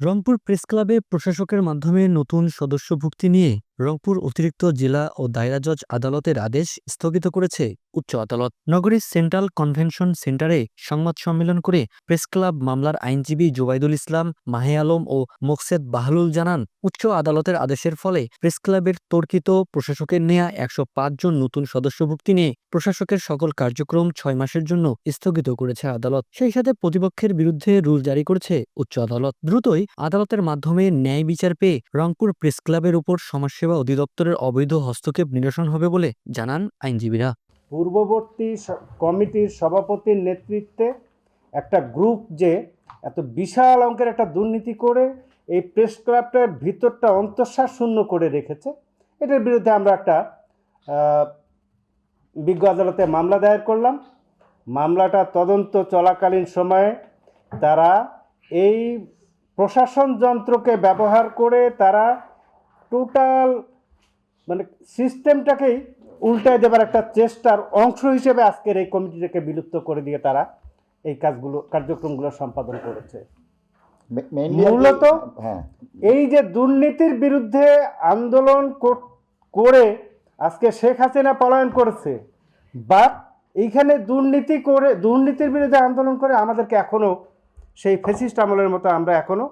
Rangpur press ক্লাবে প্রশাসকের মাধ্যমে নতুন সদস্যভুক্তি নিয়ে রংপুর অতিরিক্ত জেলা ও দায়রা জজ আদালতের আদেশ স্থগিত করেছে উচ্চ আদালত। নগরীর সেন্ট্রাল কনভেনশন সেন্টারে সংবাদ সম্মেলন করে প্রেস ক্লাব মামলার আইনজীবী জোবাইদুল ইসলাম, মাহে আলম ও মোকসেদ বাহলুল জানান, উচ্চ আদালতের আদেশের ফলে প্রেস ক্লাবের তর্কিত প্রশাসকের নেয়া একশো পাঁচ জন নতুন সদস্যভুক্তি নিয়ে প্রশাসকের সকল কার্যক্রম ছয় মাসের জন্য স্থগিত করেছে আদালত। সেই সাথে প্রতিপক্ষের বিরুদ্ধে রুল জারি করেছে উচ্চ আদালত। দ্রুতই আদালতের মাধ্যমে ন্যায় বিচার পেয়ে রংপুর প্রেস ক্লাবের উপর সমাজসেবা অধিদপ্তরের অবৈধ হস্তক্ষেপ নিরসন হবে বলে জানান আইনজীবীরা। পূর্ববর্তী কমিটির সভাপতির নেতৃত্বে একটা গ্রুপ যে এত বিশাল অঙ্কের একটা দুর্নীতি করে এই প্রেস ক্লাবটার ভিতরটা অন্তঃশ্বাস শূন্য করে রেখেছে। এটার বিরুদ্ধে আমরা একটা বিজ্ঞ আদালতে মামলা দায়ের করলাম। মামলাটা তদন্ত চলাকালীন সময়ে তারা এই প্রশাসন যন্ত্রকে ব্যবহার করে তারা টোটাল মানে সিস্টেমটাকেই উল্টায় দেবার একটা চেষ্টার অংশ হিসেবে আজকের এই কমিটিটাকে বিলুপ্ত করে দিয়ে তারা এই কাজগুলো কার্যক্রমগুলো সম্পাদন করেছে। মূলত হ্যাঁ। এই যে দুর্নীতির বিরুদ্ধে আন্দোলন কর- করে আজকে শেখ হাসিনা পলায়ন করেছে বা এইখানে দুর্নীতি করে দুর্নীতির বিরুদ্ধে আন্দোলন করে আমাদেরকে এখনও সেই ফেসিস্ট আমলের মতো আমরা এখনও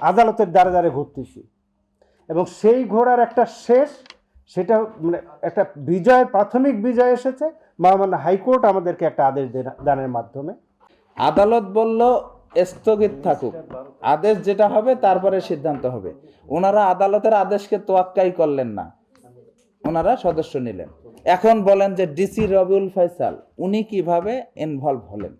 আদালতের দ্বারে দ্বারে ঘুরতেছি। এবং সেই ঘোড়ার একটা শেষ, সেটা মানে একটা বিজয়, প্রাথমিক বিজয় এসেছে। মহামান্য হাইকোর্ট আমাদেরকে একটা আদেশ দানের মাধ্যমে। আদালত বলল, স্থগিত থাকুক। আদেশ যেটা হবে, তারপরে সিদ্ধান্ত হবে। ওনারা আদালতের আদেশকে তোয়াক্কাই করলেন না। ওনারা সদস্য নিলেন। এখন বলেন যে ডিসি রবিউল ফয়সাল, উনি কীভাবে ইনভলভ হলেন?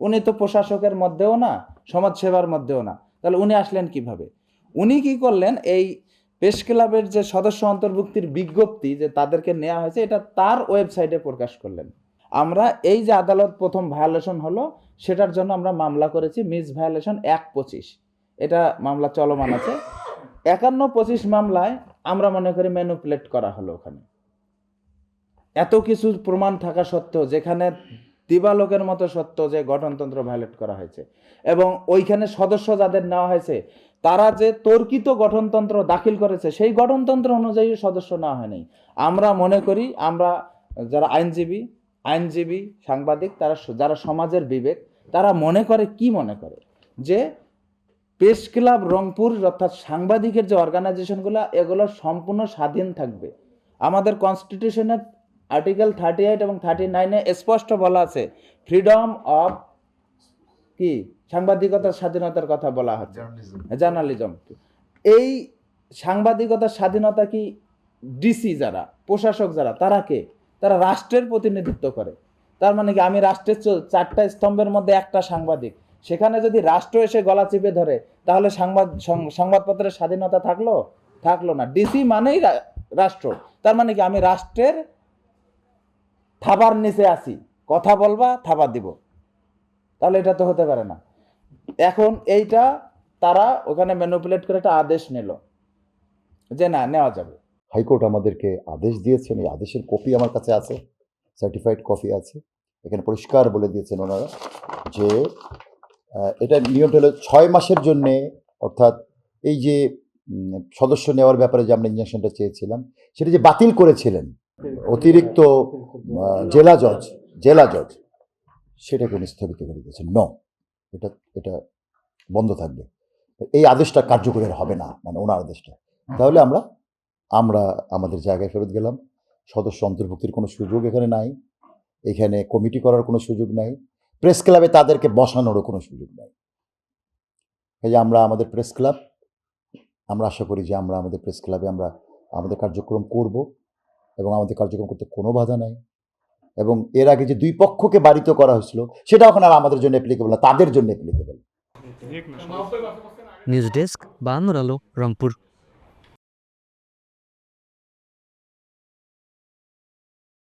উনি তো প্রশাসকের মধ্যেও না, সমাজসেবার মধ্যেও না। তাহলে উনি আসলেন কীভাবে? উনি কি করলেন, এই প্রেস ক্লাবের যে সদস্য অন্তর্ভুক্তির বিজ্ঞপ্তি যে তাদেরকে নেওয়া হয়েছে, এটা তার ওয়েবসাইটে প্রকাশ করলেন। আমরা এই যে আদালত প্রথম ভায়োলেশন হলো, সেটার জন্য আমরা মামলা করেছি মিস ভায়োলেশন এক পঁচিশ। এটা মামলা চলমান আছে। একান্ন পঁচিশ মামলায় আমরা মনে করি ম্যানুপুলেট করা হলো ওখানে। এত কিছু প্রমাণ থাকা সত্ত্বেও যেখানে দিবালোকের মতো সত্য যে গঠনতন্ত্র ভায়োলেট করা হয়েছে। এবং ওইখানে সদস্য যাদের নেওয়া হয়েছে, তারা যে তর্কিত গঠনতন্ত্র দাখিল করেছে, সেই গঠনতন্ত্র অনুযায়ী সদস্য নেওয়া হয়নি। আমরা মনে করি, আমরা যারা আইনজীবী আইনজীবী, সাংবাদিক, তারা যারা সমাজের বিবেক, তারা মনে করে, কি মনে করে? যে প্রেস ক্লাব রংপুর অর্থাৎ সাংবাদিকের যে অর্গানাইজেশনগুলো এগুলো সম্পূর্ণ স্বাধীন থাকবে। আমাদের কনস্টিটিউশনের আর্টিকেল থার্টি এইট এবং থার্টি নাইনে স্পষ্ট বলা আছে ফ্রিডম অফ কি? সাংবাদিকতার স্বাধীনতার কথা বলা হচ্ছে। জার্নালিজম এই সাংবাদিকতার স্বাধীনতা কি? ডিসি যারা প্রশাসক যারা তারা কে? তারা রাষ্ট্রের প্রতিনিধিত্ব করে। তার মানে কি আমি রাষ্ট্রের চারটা স্তম্ভের মধ্যে একটা সাংবাদিক। সেখানে যদি রাষ্ট্র এসে গলা চিপে ধরে তাহলে সংবাদ সংবাদপত্রের স্বাধীনতা থাকল? থাকল না। ডিসি মানেই রাষ্ট্র। তার মানে কি আমি রাষ্ট্রের থাবার নিচে আছি, কথা বলবা, থাবা দিব। তাহলে এটা তো হতে পারে না। এখন এইটা তারা ওখানে ম্যানুপুলেট করে একটা আদেশ নিল যে না, নেওয়া যাবে। হাইকোর্ট আমাদেরকে আদেশ দিয়েছেন, এই আদেশের কপি আমার কাছে আছে সার্টিফাইড কপি আছে। এখানে পরিষ্কার বলে দিয়েছেন ওনারা যে এটা নিয়মটা হলো ছয় মাসের জন্যে, অর্থাৎ এই যে সদস্য নেওয়ার ব্যাপারে যে আমরা ইঞ্জেকশনটা চেয়েছিলাম, সেটা যে বাতিল করেছিলেন অতিরিক্ত জেলা জজ জেলা জজ সেটাকে উনি স্থগিত করে দিয়েছেন। ন এটা এটা বন্ধ থাকবে। এই আদেশটা কার্যকরী হবে না মানে ওনার আদেশটা। তাহলে আমরা আমরা আমাদের জায়গায় ফেরত গেলাম। সদস্য অন্তর্ভুক্তির কোনো সুযোগ এখানে নাই। এখানে কমিটি করার কোনো সুযোগ নাই। প্রেস ক্লাবে তাদেরকে বসানোরও কোনো সুযোগ নাই। এই যে আমরা আমাদের প্রেস ক্লাব আমরা আশা করি যে আমরা আমাদের প্রেস ক্লাবে আমরা, আমাদের কার্যক্রম করব। এবং আমাদের কার্যক্রম করতে কোনো বাধা নাই। এবং এর আগে যে দুই পক্ষকে বাড়িত করা হয়েছিল সেটা এখন আর আমাদের জন্য অ্যাপ্লিকেবল না, তাদের জন্য অ্যাপ্লিকেবল নিউজ ডেস্ক বাহান্নর আলো, রংপুর।